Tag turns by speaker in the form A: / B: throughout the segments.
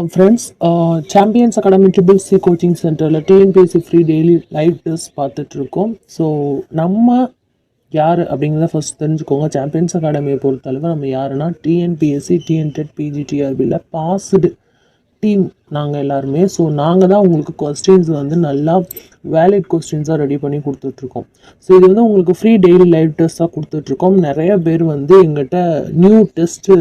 A: வணக்கம் friends champions academy triple C coaching சென்டரில் TNPSC free daily live test பார்த்துட்ருக்கோம் so நம்ம யார் அப்படிங்கிறத ஃபஸ்ட் தெரிஞ்சுக்கோங்க. சாம்பியன்ஸ் அகாடமியை பொறுத்தளவு நம்ம யாருன்னா டிஎன்பிஎஸ்சி டிஎன்டெட் பிஜிடிஆர்பியில் பாஸ்டு டீம் நாங்கள் எல்லாருமே. ஸோ நாங்கள் தான் உங்களுக்கு கொஸ்டின்ஸ் வந்து நல்லா வேலிட் கொஸ்டின்ஸாக ரெடி பண்ணி கொடுத்துட்ருக்கோம் ஸோ இது வந்து உங்களுக்கு ஃப்ரீ டெய்லி லைவ் டெஸ்ட்டாக கொடுத்துட்ருக்கோம் நிறைய பேர் வந்து எங்கிட்ட நியூ டெஸ்ட்டு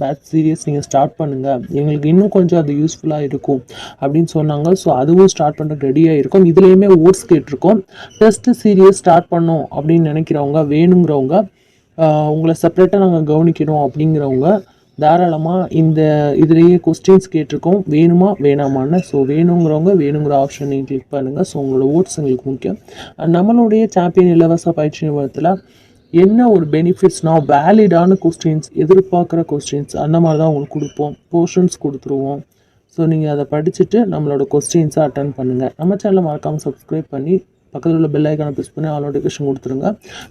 A: பேட்ச் சீரியஸ் நீங்கள் ஸ்டார்ட் பண்ணுங்கள் எங்களுக்கு இன்னும் கொஞ்சம் அது யூஸ்ஃபுல்லாக இருக்கும் அப்படின்னு சொன்னாங்க. ஸோ அதுவும் ஸ்டார்ட் பண்ணுற ரெடியாக இருக்கும் இதுலேயுமே ஓட்ஸ் கேட்டிருக்கோம். டெஸ்ட்டு சீரியஸ் ஸ்டார்ட் பண்ணோம் அப்படின்னு நினைக்கிறவங்க வேணுங்கிறவங்க உங்களை செப்பரேட்டாக நாங்கள் கவனிக்கணும் அப்படிங்கிறவங்க தாராளமாக இந்த இதுலேயே கொஸ்டின்ஸ் கேட்டிருக்கோம். வேணுமா வேணாமான்னு. ஸோ வேணுங்கிறவங்க வேணுங்கிற ஆப்ஷன் நீங்கள் கிளிக் பண்ணுங்கள் ஸோ உங்களோட ஓட்ஸ் எங்களுக்கு முக்கியம். நம்மளுடைய சாம்பியன் இலவச பயிற்சி நிறுவனத்தில் என்ன ஒரு பெனிஃபிட்ஸ்னால் வேலிடான கொஸ்டின்ஸ் எதிர்பார்க்குற கொஸ்டின்ஸ் அந்த மாதிரி தான் உங்களுக்கு கொடுப்போம். போர்ஷன்ஸ் கொடுத்துருவோம். ஸோ நீங்கள் அதை படிச்சுட்டு நம்மளோட கொஸ்டின்ஸை அட்டன் பண்ணுங்கள் நம்ம சேனலை மறக்காமல் சப்ஸ்கிரைப் பண்ணி பக்கத்தில் உள்ள பெல் ஐக்கானை ப்ரெஸ் பண்ணி ஆல் நோட்டிஃபிகேஷன் கொடுத்துருங்க.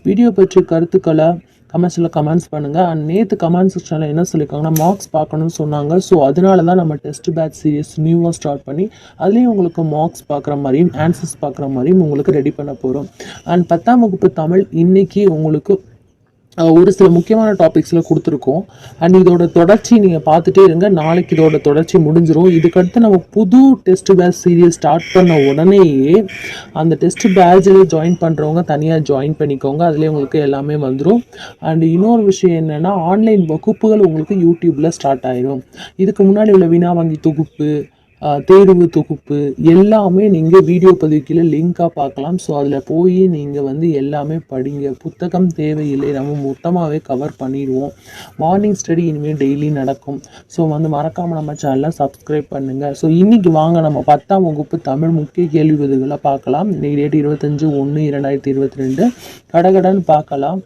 A: வீடியோ பற்றி கருத்துக்களை கமெண்ட்ஸில் கமெண்ட்ஸ் பண்ணுங்கள் அண்ட் நேற்று கமெண்ட் செக்ஷனில் என்ன சொல்லியிருக்காங்கன்னா மார்க்ஸ் பார்க்கணும்னு சொன்னாங்க. ஸோ அதனால தான் நம்ம டெஸ்ட் பேட்ச் சீரியஸ் நியூவாக ஸ்டார்ட் பண்ணி அதுலேயும் உங்களுக்கு மார்க்ஸ் பார்க்குற மாதிரியும் ஆன்சர்ஸ் பார்க்குற மாதிரியும் உங்களுக்கு ரெடி பண்ண போகிறோம் அண்ட் பத்தாம் வகுப்பு தமிழ் இன்றைக்கி உங்களுக்கு ஒரு சில முக்கியமான டாபிக்ஸில் கொடுத்துருக்கோம். அண்ட் இதோட தொடர்ச்சி நீங்கள் பார்த்துட்டே இருங்க. நாளைக்கு இதோட தொடர்ச்சி முடிஞ்சிடும் இதுக்கடுத்து நம்ம புது டெஸ்ட் பேட்ச் சீரியஸ் ஸ்டார்ட் பண்ண உடனேயே அந்த டெஸ்ட் பேட்சில் ஜாயின் பண்ணுறவங்க தனியாக ஜாயின் பண்ணிக்கோங்க. அதுலேயே உங்களுக்கு எல்லாமே வந்துடும் அண்ட் இன்னொரு விஷயம் என்னென்னா ஆன்லைன் வகுப்புகள் உங்களுக்கு யூடியூப்பில் ஸ்டார்ட் ஆயிடும் இதுக்கு முன்னாடி உள்ள வினா வங்கி தொகுப்பு தேர்வு தொகுப்பு எல்லாமே நீங்கள் வீடியோ பதிவுக்கில் லிங்காக பார்க்கலாம். ஸோ அதில் போய் நீங்கள் வந்து எல்லாமே படிங்க. புத்தகம் தேவையில்லை. நம்ம மொத்தமாகவே கவர் பண்ணிடுவோம். மார்னிங் ஸ்டடி இனிமேல் டெய்லி நடக்கும். ஸோ வந்து மறக்காமல் நம்ம சேனலை சப்ஸ்கிரைப் பண்ணுங்கள் ஸோ இன்றைக்கி வாங்க. நம்ம பத்தாம் வகுப்பு தமிழ் முக்கிய கேள்வி பதிவுகளை பார்க்கலாம். இன்னைக்கு டேட் இருபத்தஞ்சு ஒன்று இரண்டாயிரத்தி இருபத்தி ரெண்டு. கடகடன் பார்க்கலாம்.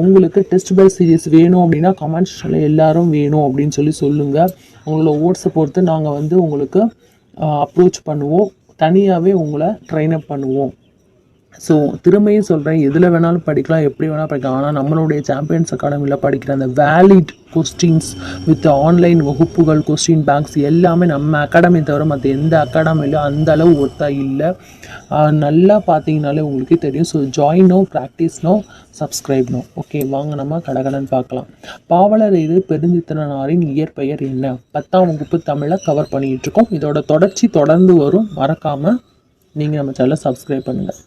A: உங்களுக்கு டெஸ்ட் பை சீரிஸ் வேணும் அப்படின்னா கமெண்ட் எல்லாரும் வேணும் அப்படின்னு சொல்லி சொல்லுங்கள் உங்களோட ஓட்ஸை பொறுத்து நாங்கள் வந்து உங்களுக்கு அப்ரோச் பண்ணுவோம். தனியாகவே உங்களை ட்ரெயின் அப் பண்ணுவோம். ஸோ திரும்பியும் சொல்கிறேன் எதில் வேணாலும் படிக்கலாம் எப்படி வேணாலும் படிக்கலாம். ஆனால் நம்மளுடைய சாம்பியன்ஸ் அகாடமியில் படிக்கிற அந்த வேலிட் கொஸ்டின்ஸ் வித் ஆன்லைன் வகுப்புகள் கொஸ்டின் பேங்க்ஸ் எல்லாமே நம்ம அகாடமி தவிர மற்ற எந்த அகாடமிலையும் அந்த அளவு இல்லை. நல்லா பார்த்தீங்கனாலே உங்களுக்கே தெரியும். ஸோ ஜாயினோ ப்ராக்டிஸ்னோ சப்ஸ்கிரைப்னோ ஓகே வாங்க நம்ம கடகடன் பார்க்கலாம். பாவலர் இது பெருந்தித்தனாரின் இயற்பெயர் என்ன? பத்தாம் வகுப்பு தமிழை கவர் பண்ணிகிட்ருக்கோம் இருக்கோம். இதோட தொடர்ச்சி தொடர்ந்து வரும். மறக்காமல் நீங்கள் நம்ம சேனலை சப்ஸ்கிரைப் பண்ணுங்கள்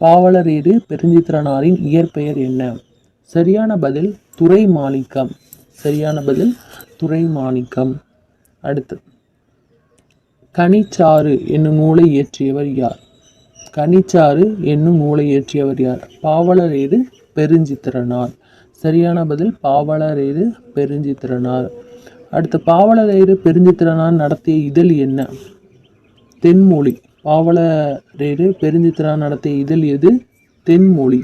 A: பாவலரேறு பெருஞ்சித்திரனாரின் இயற்பெயர் என்ன? சரியான பதில் துறை மாணிக்கம் சரியான பதில் துறை மாணிக்கம் அடுத்து கனிச்சாறு என்னும் நூலை இயற்றியவர் யார்? கனிச்சாறு என்னும் நூலை இயற்றியவர் யார்? பாவலரேறு பெருஞ்சித்திரனார். சரியான பதில் பாவலரேறு பெருஞ்சித்திரனார். அடுத்து பாவலரேறு பெருஞ்சித்திரனார் நடத்திய இதழ் என்ன? தென்மொழி. பாவலரேடு பெருந்தித்திரா நடத்திய இதழ் எது? தென்மொழி.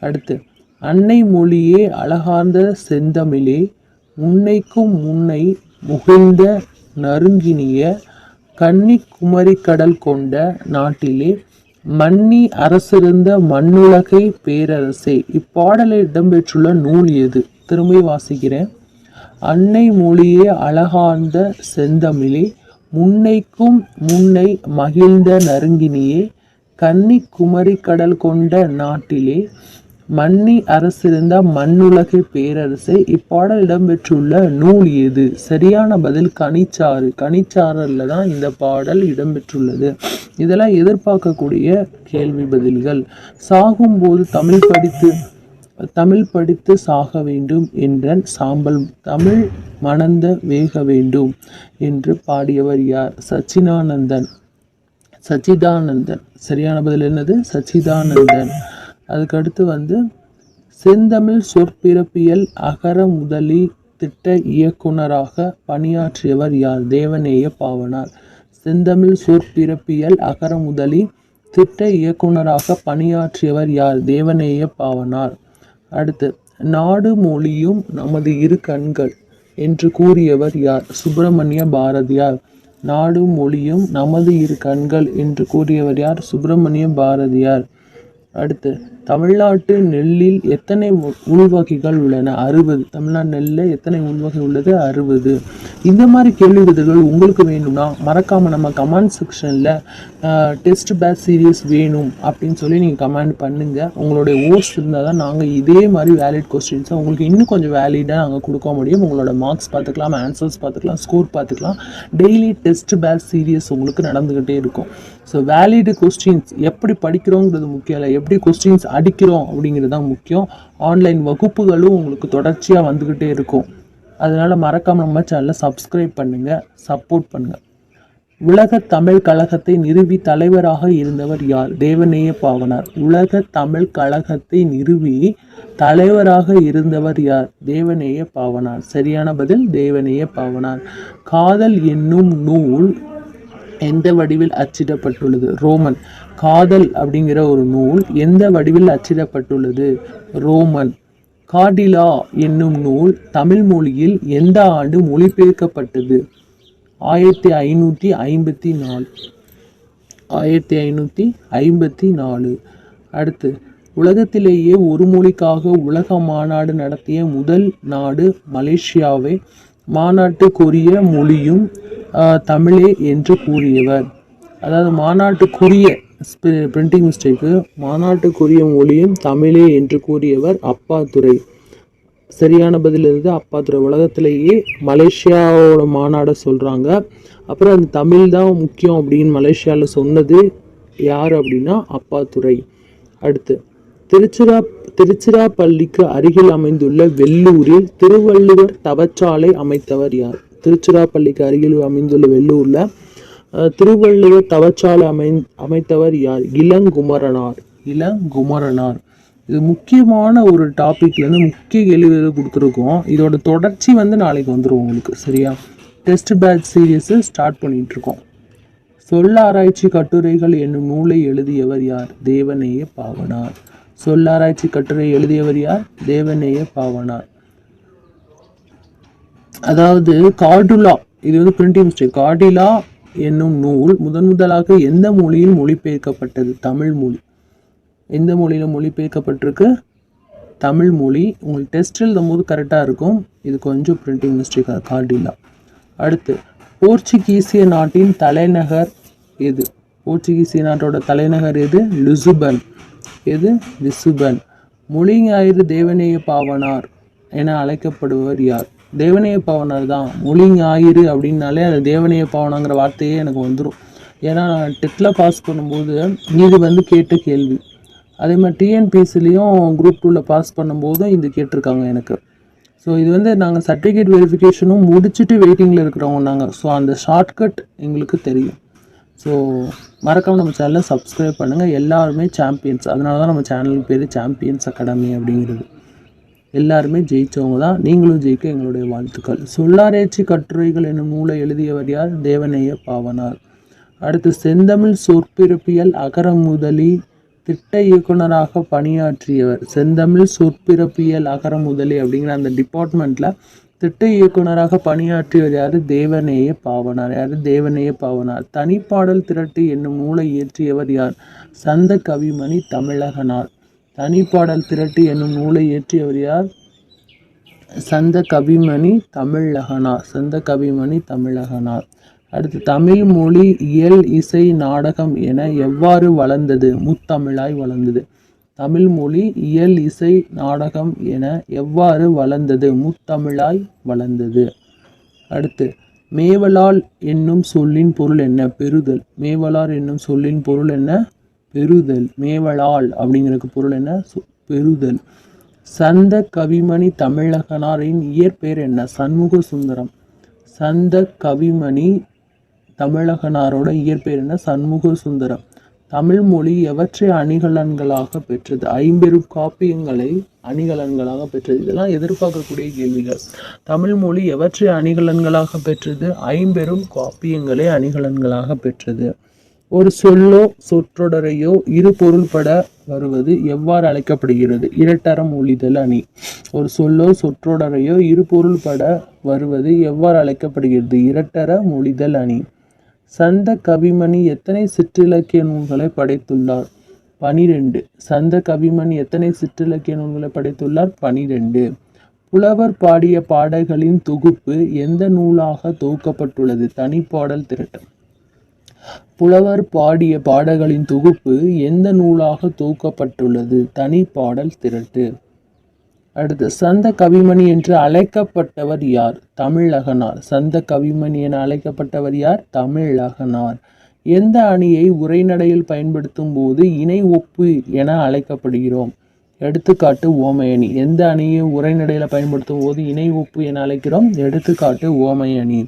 A: அடுத்து அன்னை மொழியே அழகார்ந்த செந்தமிழே முன்னைக்கும் முன்னை முகிழ்ந்த நறுங்கினிய கன்னி குமரி கடல் கொண்ட நாட்டிலே மன்னி அரசிருந்த மண்ணுலகை பேரரசே இப்பாடலில் இடம்பெற்றுள்ள நூல் எது? திரும்பி வாசிக்கிறேன். அன்னை மொழியே அழகார்ந்த செந்தமிழே முன்னைக்கும் முன்னை மகிழ்ந்த நறுங்கினியே கன்னி குமரி கடல் கொண்ட நாட்டிலே மன்னி அரசிருந்த மண்ணுலகை பேரரசே இப்பாடல் இடம்பெற்றுள்ள நூல் எது? சரியான பதில் கனிச்சாறு. கனிச்சாறில் தான் இந்த பாடல் இடம்பெற்றுள்ளது. இதெல்லாம் எதிர்பார்க்கக்கூடிய கேள்வி பதில்கள். சாகும்போது தமிழ் படித்து தமிழ் படித்து சாக வேண்டும் என்ற சாம்பல் தமிழ் மணந்த வேக வேண்டும் என்று பாடியவர் யார்? சச்சிதானந்தன். சச்சிதானந்தன். சரியான பதில் என்னது? சச்சிதானந்தன். அதுக்கடுத்து வந்து செந்தமிழ் சொற்பிறப்பியல் அகர முதலி திட்ட இயக்குனராக பணியாற்றியவர் யார்? தேவநேய பாவனார். செந்தமிழ் சொற்பிறப்பியல் அகர முதலி திட்ட இயக்குனராக பணியாற்றியவர் யார்? தேவநேய பாவனார். அடுத்து நாடு மொழியும் நமது இரு கண்கள் என்று கூறியவர் யார்? சுப்பிரமணிய பாரதியார். நாடு மொழியும் நமது இரு கண்கள் என்று கூறியவர் யார்? சுப்பிரமணிய பாரதியார். அடுத்து தமிழ்நாட்டு நெல்லில் எத்தனை உள்வகைகள் உள்ளன? அறுபது. தமிழ்நாடு நெல்லில் எத்தனை உள்வகை உள்ளது? அறுபது. இந்த மாதிரி கேள்வி விதைகள் உங்களுக்கு வேணும்னா மறக்காமல் நம்ம கமெண்ட் செக்ஷனில் டெஸ்ட் பேட்ச் சீரியஸ் வேணும் அப்படின்னு சொல்லி நீங்கள் கமெண்ட் பண்ணுங்கள் உங்களுடைய ஓட்ஸ் இருந்தால் தான் நாங்கள் இதே மாதிரி வேலிட் கொஸ்டின்ஸை உங்களுக்கு இன்னும் கொஞ்சம் வேலிடாக நாங்கள் கொடுக்க முடியும். உங்களோட மார்க்ஸ் பார்த்துக்கலாம் ஆன்சர்ஸ் பார்த்துக்கலாம் ஸ்கோர் பார்த்துக்கலாம். டெய்லி டெஸ்ட் பேட்ச் சீரியஸ் உங்களுக்கு நடந்துக்கிட்டே இருக்கும். ஸோ வேலிடு கொஸ்டின்ஸ் எப்படி படிக்கிறோங்கிறது முக்கியம் இல்லை. எப்படி கொஸ்டின்ஸ் அடிக்கிறோம் அப்படிங்கிறது தான் முக்கியம். ஆன்லைன் வகுப்புகளும் உங்களுக்கு தொடர்ச்சியாக வந்துக்கிட்டே இருக்கும். அதனால் மறக்காம நம்ம சேனலை சப்ஸ்கிரைப் பண்ணுங்கள் சப்போர்ட் பண்ணுங்கள் உலக தமிழ் கழகத்தை நிறுவி தலைவராக இருந்தவர் யார்? தேவநேய பாவனார். உலக தமிழ் கழகத்தை நிறுவி தலைவராக இருந்தவர் யார்? தேவநேய பாவனார். சரியான பதில் தேவநேய பாவனார். காதல் என்னும் நூல் எந்த வடிவில் அச்சிடப்பட்டுள்ளது? ரோமன். காதல் அப்படிங்கிற ஒரு நூல் எந்த வடிவில் அச்சிடப்பட்டுள்ளது? ரோமன். காடிலா என்னும் நூல் தமிழ் மொழியில் எந்த ஆண்டு மொழிபெயர்க்கப்பட்டது? ஆயிரத்தி ஐநூற்றி ஐம்பத்தி நாலு. ஆயிரத்தி ஐநூற்றி ஐம்பத்தி நாலு. அடுத்து உலகத்திலேயே ஒரு மொழிக்காக உலக மாநாடு நடத்திய முதல் நாடு மலேசியாவை. மாநாட்டுக்குரிய மொழியும் தமிழே என்று கூறியவர். அதாவது மாநாட்டுக்குரிய பிரிண்டிங் மிஸ்டேக்கு மாநாட்டுக்குரிய மொழியும் தமிழே என்று கூறியவர் அப்பாத்துறை சரியான பதில் இருந்து அப்பாத்துறை உலகத்திலேயே மலேசியாவோட மாநாடை சொல்கிறாங்க அப்புறம் அந்த தமிழ் தான் முக்கியம் அப்படின்னு மலேசியாவில் சொன்னது யார் அப்படின்னா அப்பாத்துறை அடுத்து திருச்சிரா திருச்சிராப்பள்ளிக்கு அருகில் அமைந்துள்ள வெள்ளூரில் திருவள்ளுவர் தவச்சாலை அமைத்தவர் யார்? திருச்சிராப்பள்ளிக்கு அருகில் அமைந்துள்ள வெள்ளூரில் திருவள்ளுவர் தவச்சால் அமை அமைத்தவர் யார்? இளங்குமரனார். இளங்குமரனார். இது முக்கியமான ஒரு டாபிக்லேருந்து முக்கிய கேள்வி கொடுத்துருக்கோம். இதோட தொடர்ச்சி வந்து நாளைக்கு வந்துடும் உங்களுக்கு சரியா? டெஸ்ட் பேட்ச் சீரியஸை ஸ்டார்ட் பண்ணிட்டு இருக்கோம் சொல்லாராய்ச்சி கட்டுரைகள் என்னும் நூலை எழுதியவர் யார்? தேவநேய பாவனார். சொல்லாராய்ச்சி கட்டுரை எழுதியவர் யார்? தேவநேய பாவனார். அதாவது கார்டுலா இது வந்து பிரிண்டிங் மிஸ்டேக் கார்டிலா என்னும் நூல் முதன் முதலாக எந்த மொழியில் மொழிபெயர்க்கப்பட்டது? தமிழ் மொழி. எந்த மொழியில் மொழிபெயர்க்கப்பட்டிருக்கு? தமிழ் மொழி. உங்களுக்கு டெஸ்ட் எழுதும்போது கரெக்டாக இருக்கும். இது கொஞ்சம் பிரிண்டிங் மிஸ்டேக்காக கார்டில்லா அடுத்து போர்ச்சுகீசிய நாட்டின் தலைநகர் எது? போர்ச்சுகீசிய நாட்டோட தலைநகர் எது? லிசுபன். எது? லிசுபன். மொழி ஞாயிறு தேவநேய பாவனார் என அழைக்கப்படுவர் யார்? தேவனைய பாவனர் தான். மொழி ஆயிரு அப்படின்னாலே அது தேவனைய பாவனாங்கிற வார்த்தையே எனக்கு வந்துடும் ஏன்னா டெட்டில் பாஸ் பண்ணும்போது இது வந்து கேட்ட கேள்வி. அதே மாதிரி டிஎன்பிஎஸ்சிலையும் குரூப் டூவில் பாஸ் பண்ணும்போதும் இது கேட்டிருக்காங்க எனக்கு. ஸோ இது வந்து நாங்கள் சர்டிஃபிகேட் வெரிஃபிகேஷனும் முடிச்சுட்டு வெயிட்டிங்கில் இருக்கிறவங்க நாங்கள் ஸோ அந்த ஷார்ட்கட் எங்களுக்கு தெரியும். ஸோ மறக்காமல் நம்ம சேனலை சப்ஸ்கிரைப் பண்ணுங்கள் எல்லாருமே சாம்பியன்ஸ் அதனால தான் நம்ம சேனலுக்கு பேர் சாம்பியன்ஸ் அகாடமி அப்படிங்கிறது. எல்லாருமே ஜெயிச்சவங்க தான். நீங்களும் ஜெயிக்க எங்களுடைய வாழ்த்துக்கள். சொல்லாரேச்சி கட்டுரைகள் என்னும் நூலை எழுதியவர் யார்? தேவநேய பாவனார். அடுத்து செந்தமிழ் சொற்பிறப்பியல் அகரமுதலி திட்ட இயக்குனராக பணியாற்றியவர். செந்தமிழ் சொற்பிறப்பியல் அகரமுதலி அப்படிங்கிற அந்த டிபார்ட்மெண்ட்டில் திட்ட இயக்குனராக பணியாற்றியவர் யார்? தேவநேய பாவனார். யார்? தேவநேய பாவனார். தனிப்பாடல் திரட்டு என்னும் நூலை இயற்றியவர் யார்? சந்த கவிமணி தமிழகனார். தனிப்பாடல் திரட்டு என்னும் நூலை இயற்றியவர் யார்? சந்த கவிமணி தமிழகனார் சந்த கவிமணி தமிழகனார் அடுத்து தமிழ் மொழி இயல் இசை நாடகம் என எவ்வாறு வளர்ந்தது? முத்தமிழாய் வளர்ந்தது. தமிழ் மொழி இயல் இசை நாடகம் என எவ்வாறு வளர்ந்தது? முத்தமிழாய் வளர்ந்தது. அடுத்து மேவலால் என்னும் சொல்லின் பொருள் என்ன? பெறுதல். மேவலார் என்னும் சொல்லின் பொருள் என்ன? பெறுதல் மேவலால் அப்படிங்கிறதுக்கு பொருள் என்ன? சு- பெறுதல். சந்த கவிமணி தமிழகனாரின் இயற்பெயர் என்ன? சண்முக சுந்தரம். சந்த கவிமணி தமிழகனாரோட இயற்பெயர் என்ன? சண்முக சுந்தரம். தமிழ் மொழி எவற்றை அணிகலன்களாக பெற்றது? ஐம்பெரும் காப்பியங்களை அணிகலன்களாக பெற்றது. இதெல்லாம் எதிர்பார்க்கக்கூடிய கேள்விகள். தமிழ் மொழி எவற்றை அணிகலன்களாக பெற்றது? ஐம்பெரும் காப்பியங்களை அணிகலன்களாக பெற்றது. ஒரு சொல்லோ சொற்றொடரையோ இரு பொருள்பட வருவது எவ்வாறு அழைக்கப்படுகிறது? இரட்டரம் ஒளிதல் அணி. ஒரு சொல்லோ சொற்றொடரையோ இரு பொருள்பட வருவது எவ்வாறு அழைக்கப்படுகிறது? இரட்டர மொழிதல் அணி. சந்த கவிமணி எத்தனை சிற்றிலக்கிய நூல்களை படைத்துள்ளார்? பனிரெண்டு. சந்த கவிமணி எத்தனை சிற்றிலக்கிய நூல்களை படைத்துள்ளார்? பனிரெண்டு. புலவர் பாடிய பாடல்களின் தொகுப்பு எந்த நூலாக தொகுக்கப்பட்டுள்ளது? தனிப்பாடல் திரட்டம். புலவர் பாடிய பாடல்களின் தொகுப்பு எந்த நூலாக தொகுக்கப்பட்டுள்ளது? தனிப்பாடல் திரட்டு. அடுத்து சந்த கவிமணி என்று அழைக்கப்பட்டவர் யார்? தமிழகனார். சந்த கவிமணி என அழைக்கப்பட்டவர் யார்? தமிழகனார். எந்த அணியை உரைநடையில் பயன்படுத்தும் போது இணை ஒப்பு என அழைக்கப்படுகிறோம்? எடுத்துக்காட்டு ஓமையணி. எந்த அணியை உரைநடையில் பயன்படுத்தும் போது இணை ஒப்பு என அழைக்கிறோம்? எடுத்துக்காட்டு ஓமையணி.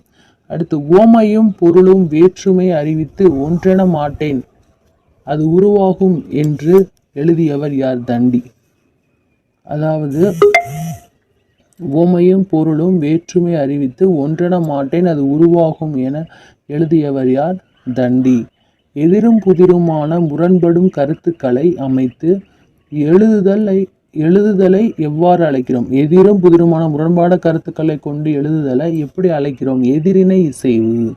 A: அடுத்து ஓமையும் பொருளும் வேற்றுமை அறிவித்து ஒன்றென மாட்டேன். அது உருவாகும் என்று எழுதியவர் யார்? தண்டி. அதாவது ஓமையும் பொருளும் வேற்றுமை அறிவித்து ஒன்றென மாட்டேன் அது உருவாகும் என எழுதியவர் யார்? தண்டி. எதிரும் புதிருமான முரண்படும் கருத்துக்களை அமைத்து எழுதுதலை எழுதுதலை எவ்வாறு அழைக்கிறோம்? எதிரும் புதிருமான முரண்பாட கருத்துக்களை கொண்டு எழுதுதலை எப்படி அழைக்கிறோம்? எதிரினை இசைவு.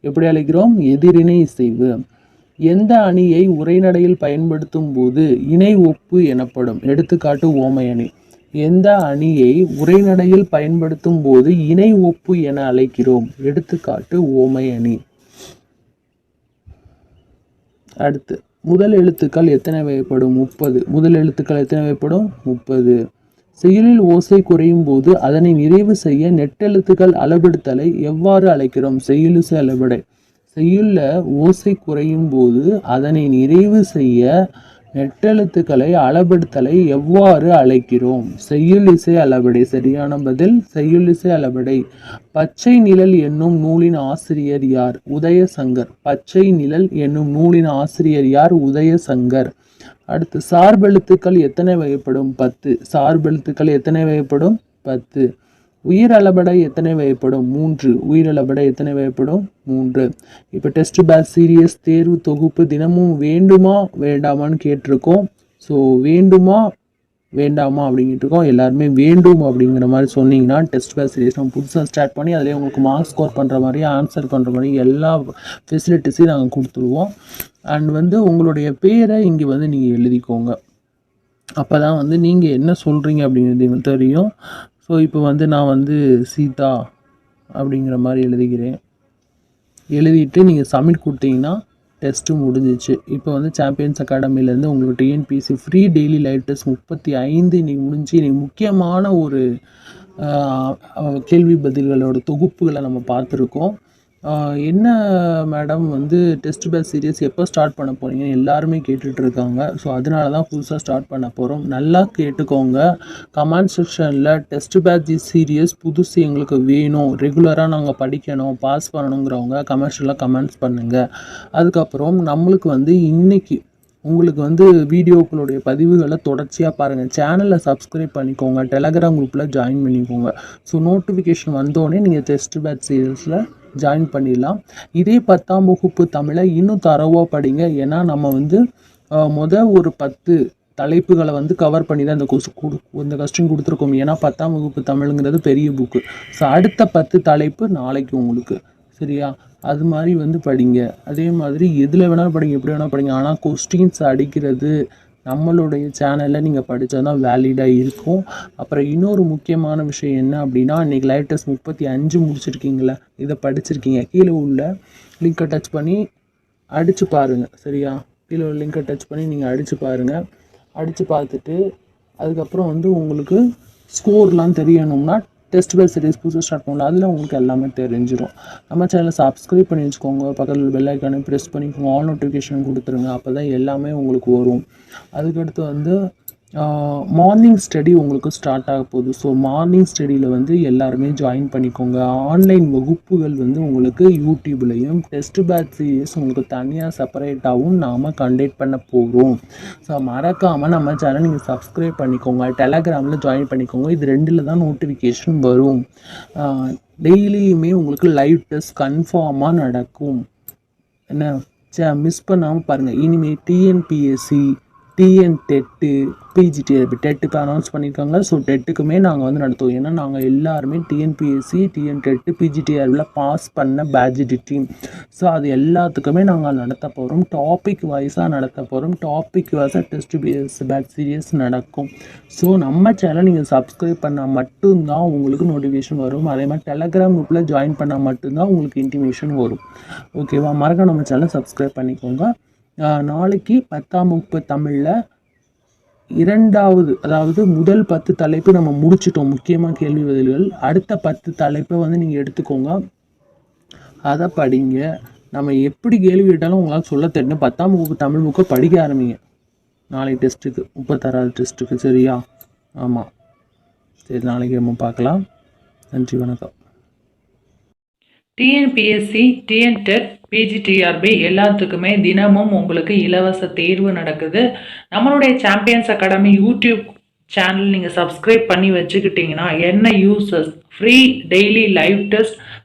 A: எப்படி அழைக்கிறோம்? எதிரினை இசைவு. எந்த அணியை உரைநடையில் பயன்படுத்தும் போது இணை ஒப்பு எனப்படும்? எடுத்துக்காட்டு ஓமை அணி. எந்த அணியை உரைநடையில் பயன்படுத்தும் போது இணை ஒப்பு என அழைக்கிறோம்? எடுத்துக்காட்டு ஓமை அணி. அடுத்து முதல் எழுத்துக்கள் எத்தனை வகைப்படும்? முப்பது. முதல் எழுத்துக்கள் எத்தனை வகைப்படும்? முப்பது. செயலில் ஓசை குறையும் போது அதனை நிறைவு செய்ய நெட்டெழுத்துக்கள் அளபெடுத்தலை எவ்வாறு அழைக்கிறோம்? செய்யுளிசை அளபடை செய்யுள்ள ஓசை குறையும் போது அதனை நிறைவு செய்ய நெட்டெழுத்துக்களை அளபெடுத்தலை எவ்வாறு அழைக்கிறோம்? செய்யுளிசை அளபடை சரியான பதில் செய்யுளிசை அளபடை. பச்சை நிழல் என்னும் நூலின் ஆசிரியர் யார்? உதயசங்கர். பச்சை நிழல் என்னும் நூலின் ஆசிரியர் யார்? உதயசங்கர். அடுத்து சார்பெழுத்துக்கள் எத்தனை வகைப்படும்? பத்து. சார்பெழுத்துக்கள் எத்தனை வகைப்படும்? பத்து. உயிரளபடை எத்தனை வகைப்படும்? மூன்று. உயிரளபடை எத்தனை வகைப்படும்? மூன்று. இப்போ டெஸ்ட் பேட்ச் சீரியஸ் தேர்வு தொகுப்பு தினமும் வேண்டுமா வேண்டாமான்னு கேட்டிருக்கோம். ஸோ வேண்டுமா வேண்டாமா அப்படிங்கிட்டு இருக்கோம். எல்லாருமே வேண்டும் அப்படிங்கிற மாதிரி சொன்னீங்கன்னா டெஸ்ட் பேட்ச் சீரியஸ் நம்ம புதுசாக ஸ்டார்ட் பண்ணி அதிலே உங்களுக்கு மார்க் ஸ்கோர் பண்ணுற மாதிரி ஆன்சர் பண்ணுற மாதிரி எல்லா ஃபெசிலிட்டிஸையும் நாங்கள் கொடுத்துருவோம். அண்ட் வந்து உங்களுடைய பேரை இங்கே வந்து நீங்கள் எழுதிக்கோங்க. அப்போ தான் வந்து நீங்கள் என்ன சொல்கிறீங்க அப்படிங்கிறது எங்களுக்கு தெரியும். ஸோ இப்போ வந்து நான் வந்து சீதா அப்படிங்கிற மாதிரி எழுதிக்கிறேன் எழுதிட்டு நீங்கள் சப்மிட் கொடுத்தீங்கன்னா டெஸ்ட்டு முடிஞ்சிச்சு. இப்போ வந்து சாம்பியன்ஸ் அகாடமிலேருந்து உங்களுக்கு TNPSC free daily live test முப்பத்தி ஐந்து இன்னைக்கு முடிஞ்சு இன்னைக்கு முக்கியமான ஒரு கேள்வி பதில்களோட தொகுப்புகளை நம்ம பார்த்துருக்கோம். என்ன மேடம் வந்து டெஸ்ட் பேட்ச் சீரியஸ் எப்போ ஸ்டார்ட் பண்ண போறீங்கன்னு எல்லாருமே கேட்டுட்டு இருக்காங்க. ஸோ அதனால தான் புதுசாக ஸ்டார்ட் பண்ண போகிறோம் நல்லா கேட்டுக்கோங்க. கமெண்ட் செக்ஷனில் டெஸ்ட் பேட்ச் சீரியஸ் புதுசு எங்களுக்கு வேணும். ரெகுலராக நாங்கள் படிக்கணும் பாஸ் பண்ணணுங்கிறவங்க கமெண்ட்ஸில் கமெண்ட்ஸ் பண்ணுங்கள் அதுக்கப்புறம் நம்மளுக்கு வந்து இன்னைக்கு உங்களுக்கு வந்து வீடியோக்களுடைய பதிவுகளை தொடர்ச்சியாக பாருங்கள் சேனலை சப்ஸ்கிரைப் பண்ணிக்கோங்க. டெலகிராம் குரூப்பில் ஜாயின் பண்ணிக்கோங்க. ஸோ நோட்டிஃபிகேஷன் வந்தோடனே நீங்கள் டெஸ்ட் பேட்ச் சீரியஸில் ஜாயின் பண்ணிடலாம். இதே பத்தாம் வகுப்பு தமிழை இன்னும் தரவாக படிங்க. ஏன்னா நம்ம வந்து மொதல் முத ஒரு பத்து தலைப்புகளை வந்து கவர் பண்ணி தான் இந்த கொசு கொடு இந்த கொஸ்டின் கொடுத்துருக்கோம். ஏன்னா பத்தாம் வகுப்பு தமிழுங்கிறது பெரிய புக்கு ஸோ அடுத்த பத்து தலைப்பு நாளைக்கு உங்களுக்கு. சரியா? அது மாதிரி வந்து படிங்க. அதே மாதிரி எதில் வேணாலும் படிங்க. எப்படி வேணாலும் படிங்க. ஆனால் கொஸ்டின்ஸ் அடிக்கிறது நம்மளுடைய சேனலில் நீங்கள் படித்தா தான் வேலிடாக இருக்கும். அப்புறம் இன்னொரு முக்கியமான விஷயம் என்ன அப்படின்னா இன்றைக்கி லைவ் டெஸ்ட் முப்பத்தி அஞ்சு முடிச்சிருக்கீங்களே இதை படிச்சிருக்கீங்க. கீழே உள்ள லிங்கை டச் பண்ணி அடித்து பாருங்கள் சரியா? கீழே உள்ள லிங்கை டச் பண்ணி நீங்கள் அடித்து பாருங்கள் அடித்து பார்த்துட்டு அதுக்கப்புறம் வந்து உங்களுக்கு ஸ்கோர்லாம் தெரியணும்னா டெஸ்ட் பேஸ் சீரிஸ் புதுசாக ஸ்டார்ட் பண்ணலாம் அதில் உங்களுக்கு எல்லாமே தெரிஞ்சிடும் நம்ம சேனலை சப்ஸ்கிரைப் பண்ணி வச்சுக்கோங்க. பக்கத்தில் பெல் ஐக்கானே ப்ரெஸ் பண்ணிக்கோங்க. ஆல் நோட்டிஃபிகேஷன் கொடுத்துருங்க. அப்போ தான் எல்லாமே உங்களுக்கு வரும். அதுக்கடுத்து வந்து மார்னிங் ஸ்டடி உங்களுக்கு ஸ்டார்ட் ஆக போகுது. ஸோ மார்னிங் ஸ்டடியில் வந்து எல்லாருமே ஜாயின் பண்ணிக்கோங்க. ஆன்லைன் வகுப்புகள் வந்து உங்களுக்கு யூடியூப்லேயும் டெஸ்ட் பேட் சீரியஸ் உங்களுக்கு தனியாக செப்பரேட்டாகவும் நாம் கண்டக்ட் பண்ண போகிறோம் ஸோ மறக்காமல் நம்ம சேனல் நீங்கள் சப்ஸ்கிரைப் பண்ணிக்கோங்க. டெலகிராமில் ஜாயின் பண்ணிக்கோங்க. இது ரெண்டில் தான் நோட்டிஃபிகேஷன் வரும். டெய்லியுமே உங்களுக்கு லைவ் டெஸ்ட் கன்ஃபார்மாக நடக்கும். என்ன? மிஸ் பண்ணாமல் பாருங்கள் இனிமேல் டிஎன்பிஎஸ்சி டிஎன் டெட்டு பிஜிடி டெட்டுக்கு இப்போ அனௌன்ஸ் பண்ணியிருக்காங்க ஸோ டெட்டுக்குமே நாங்கள் வந்து நடத்துவோம். ஏன்னா நாங்கள் எல்லாருமே டிஎன்பிஎஸ்சி டிஎன் டெட்டு பிஜிடிஆர்வில் பாஸ் பண்ண பேஜிடி டீம் ஸோ அது எல்லாத்துக்குமே நாங்கள் நடத்த போகிறோம் டாபிக் வைஸாக நடத்த போகிறோம் டாபிக் வைஸாக டெஸ்ட் பிஎஸ் பேட் சீரியஸ் நடக்கும். ஸோ நம்ம சேனல் நீங்கள் சப்ஸ்கிரைப் பண்ணால் மட்டும்தான் உங்களுக்கு நோட்டிஃபிகேஷன் வரும். அதே மாதிரி டெலகிராம் குரூப்பில் ஜாயின் பண்ணால் மட்டும்தான் உங்களுக்கு இன்டிமேஷன் வரும். ஓகேவா மறக்க நம்ம சேனலை சப்ஸ்கிரைப் பண்ணிக்கோங்க. நாளைக்கு பத்தாம் வகுப்பு தமிழில் இரண்டாவது அதாவது முதல் பத்து தலைப்பு நம்ம முடிச்சிட்டோம். முக்கியமாக கேள்வி பதில்கள். அடுத்த பத்து தலைப்பை வந்து நீங்கள் எடுத்துக்கோங்க. அதை படிங்க. நம்ம எப்படி கேள்வி கேட்டாலும் உங்களால் சொல்ல தெரியும். பத்தாம் வகுப்பு தமிழ் புக்கை படிக்க ஆரம்பிங்க. நாளைக்கு டெஸ்ட்டுக்கு முப்பத்தாறாவது டெஸ்ட்டுக்கு சரியா? ஆமாம் சரி நாளைக்கு நம்ம பார்க்கலாம். நன்றி வணக்கம்.
B: டிஎன்பிஎஸ்சி டிஎன்டெட் பிஜிடிஆர்பி எல்லாத்துக்குமே தினமும் உங்களுக்கு இலவச தேர்வு நடக்குது. நம்மளுடைய சாம்பியன்ஸ் அகாடமி யூடியூப் சேனல் நீங்கள் சப்ஸ்கிரைப் பண்ணி வச்சுக்கிட்டிங்கன்னா என்ன uses free daily live test